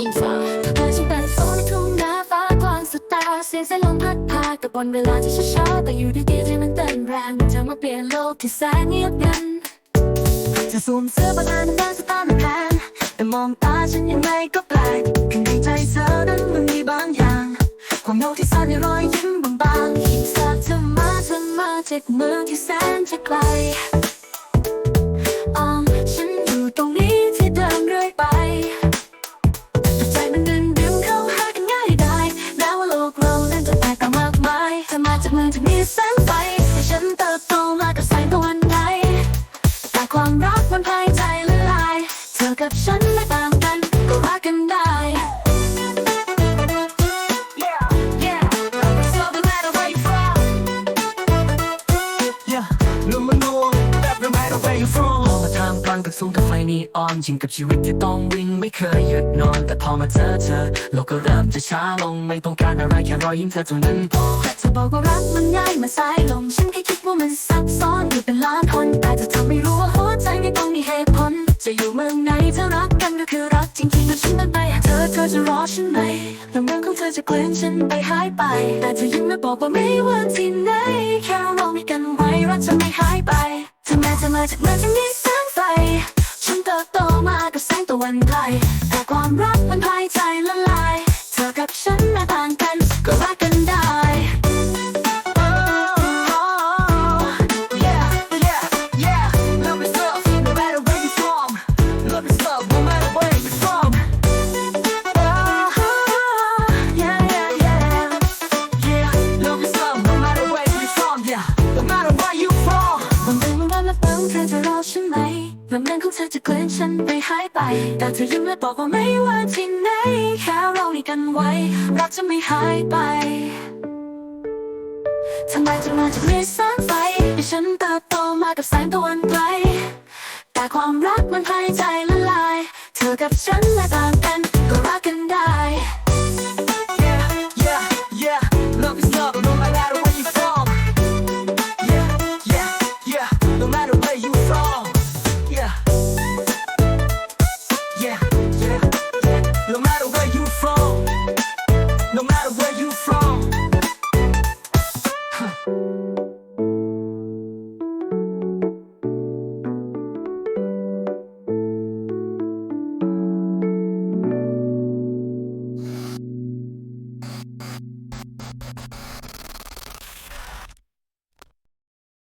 ริงฟ้าเธอฉันเป็นโซนทุ่งนาฟ้ากว้างสุดตาเสียงสายลมพัดพากับบนเวลาที่ช้าๆแต่อยู่ดีๆที่มันเต้นแรงเธอมาเปลี่ยนโลกที่แสนเงียบงันจะสวมเสื้อประธานแดนสตาร์แมนแต่มองตาฉันยังไงก็แปลกข้างในใจเธอนั้นมันมีบางอย่างความเงาที่ซ่อนในรอยยิ้มบางๆคิดซะเธอมาเธอมาจากเมืองที่แสนจะ กับฉันไม่ต่างกันก็รักกันได้ Yeah, yeah. So no matter where you're from. Yeah ลุมมันนัวแบบ no matter where you from พอมาทำกลางตึกสูงกับไฟนีออนยิงกับชีวิตที่ต้องวิ่งไม่เคยหยุดนอน แต่พอมาเจอเธอโลกก็เริ่มจะช้าลง ไม่ต้องการอะไรแค่รอยยิ้มเธอเท่านั้นพอแต่เธอบอกว่ารักมันง่ายมาสายลง ฉันแค่คิดว่ามันซับซ้อนอยู่เป็นล้านคน แต่เธอทำไม่รู้ว่าหัวใจไม่ต้องมีเหตุผลจะอยู่เมือง รักจริงๆแต่ฉันนั้นไปเธอเธอจะรอฉันไหมแล้วเมืองของเธอจะเคลื่อนฉันไปหายไป แต่เธอยังไม่บอกว่าไม่ว่าที่ไหนแค่เรามีกันไว้รักจะไม่หายไปเธอแม้จะมาจากเมืองที่มีแสงไฟฉันเติบโตมากับแสงตะวันไกลแต่ความรักมันภายใจละลาย ของเธอจะเกลื่อนฉันไปหายไป แต่เธอยังไม่บอกว่าไม่ว่าที่ไหน แค่เรามีกันไว้ รักจะไม่หายไปทำไมจะมาจากมีแสงไฟให้ฉันเติบโตมากับแสงตะวันไกลแต่ความรักมันหายใจละลาย เธอกับฉันไม่ต่างกัน